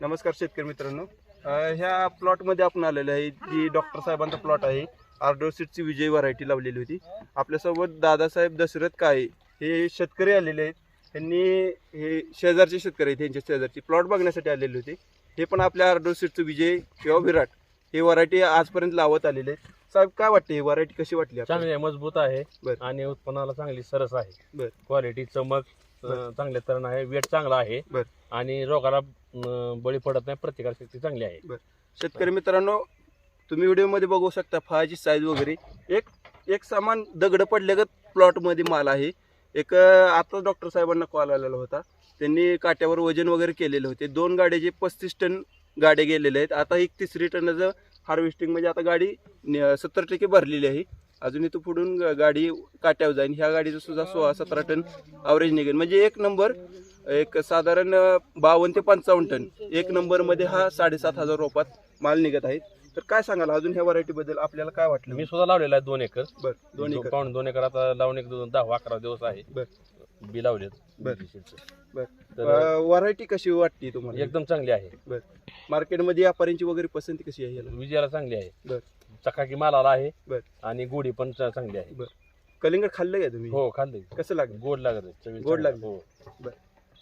नमस्कार शेतकरी मित्रांनो ह्या प्लॉटमध्ये आपण आलेलो आहे जी डॉक्टर साहेबांचा प्लॉट आहे आर्डोर सीटची विजय व्हरायटी लावलेली होती आपल्यासोबत दादासाहेब दशरथ काळे हे शेतकरी आलेले आहेत त्यांनी हे शेजारचे शेतकरी आहेत त्यांच्या शेजारची प्लॉट बघण्यासाठी आलेले होते हे पण आपल्या आर्डोर सीटचं विजय किंवा विराट हे व्हरायटी आजपर्यंत लावत आलेले आहेत साहेब काय वाटते ही व्हरायटी कशी वाटली? चांगली आहे मजबूत आहे बर. आणि उत्पन्नाला चांगली सरस आहे बर. क्वालिटी चमक बर. चांगल्या तऱ्हेन आहे वेट चांगला आहे बर. आणि रोगाला बळी पडत नाही प्रतिकार शक्ती चांगली आहे. शेतकरी मित्रांनो तुम्ही व्हिडिओमध्ये बघू शकता फळाची साईज वगैरे. एक एक समान दगड पडल्यागत प्लॉटमध्ये माल आहे. एक आता डॉक्टर साहेबांना कॉल आलेला होता. त्यांनी काट्यावर वजन वगैरे केलेले होते. दोन गाड्याचे पस्तीस टन गाड्या गेलेले आहेत. आता एक तिसरी टनाचं हार्वेस्टिंग म्हणजे आता गाडी सत्तर टक्के भरलेली आहे. अजून इथं पुढून ग- गाडी काट्यावर जाईन. ह्या गाडीचं सुद्धा सोळा सतरा टन ॲव्हरेज निघेल. म्हणजे एक नंबर एक साधारण बावन्न ते पंचावन्न टन. एक नंबरमध्ये हा साडेसात हजार रोपात माल निघत आहे. तर काय सांगाल अजून ह्या व्हरायटी बद्दल आपल्याला काय वाटलं? मी सुद्धा लावलेला आहे दोन एकर. बर दोन एकर. पाऊण दोन एकर आता लावून एक दोन- दहा अकरा दिवस आहे. बर. बी लावलेत. बर. बर. तर व्हरायटी कशी वाटते तुम्हाला? एकदम चांगली आहे. मार्केटमध्ये व्यापाऱ्यांची वगैरे पसंती कशी आहे याला? विजयाला चांगली आहे. बर. चकाकी मालाला आहे बर. आणि गोडी पण चा- चांगली आहे. कलिंगड खाल्लं का तुम्ही? हो खाल्ली कसं लागलं? गोड लागत आहे, चवीला गोड चांगलं. लागलं. हो.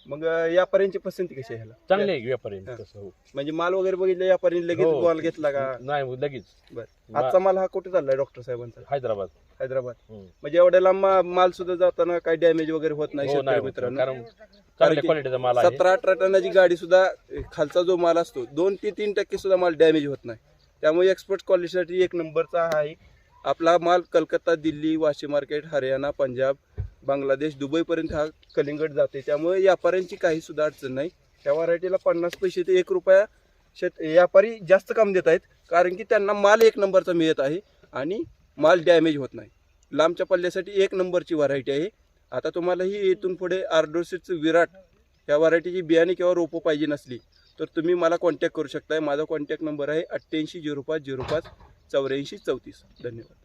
मग व्यापाऱ्यांची पसंती कशी आहे ह्याला? चांगली आहे व्यापारी हा. तसं हो. म्हणजे माल वगैरे बघितलं व्यापाऱ्यांनी लगेच हो. बॉल घेतला का? नाही लगेच. बर. आजचा माल हा कुठे चाललाय डॉक्टर साहेबांचा? हैदराबाद. हैदराबाद. हम्म. म्हणजे एवढ्या लांब मा- माल सुद्धा जाताना काही डॅमेज वगैरे होत नाही हो शेतकरी नाही. होत. मित्रांनो. कारण चांगल्या की क्वालिटीचा माल आहे. सतरा अठरा टनाची गाडी सुद्धा खालचा जो माल असतो दोन ते तीन टक्के सुद्धा माल डॅमेज होत नाही. त्यामुळे एक्सपोर्ट क्वालिटीसाठी एक नंबरचा हा आहे. आपला माल कलकत्ता दिल्ली वाशी मार्केट हरियाणा पंजाब बांगलादेश दुबईपर्यंत हा कलिंगड जाते. त्यामुळे व्यापाऱ्यांची काही सुद्धा अडचण नाही. त्या व्हरायटीला पन्नास पैसे ते एक रुपया शेत व्यापारी जास्त काम देत आहेत. कारण की त्यांना माल एक नंबरचा मिळत आहे आणि माल डॅमेज होत नाही. लांबच्या पल्ल्यासाठी एक नंबरची व्हरायटी आहे. आता तुम्हाला ही इथून पुढे आर्डोसिटचं विराट या व्हरायटीची बियाणे किंवा रोपं पाहिजे नसली तर तुम्ही मला कॉन्टॅक्ट करू शकताय. माझा कॉन्टॅक्ट नंबर आहे अठ्ठ्याऐंशी झिरो पाच झिरो पाच चौऱ्याऐंशी चौतीस. धन्यवाद.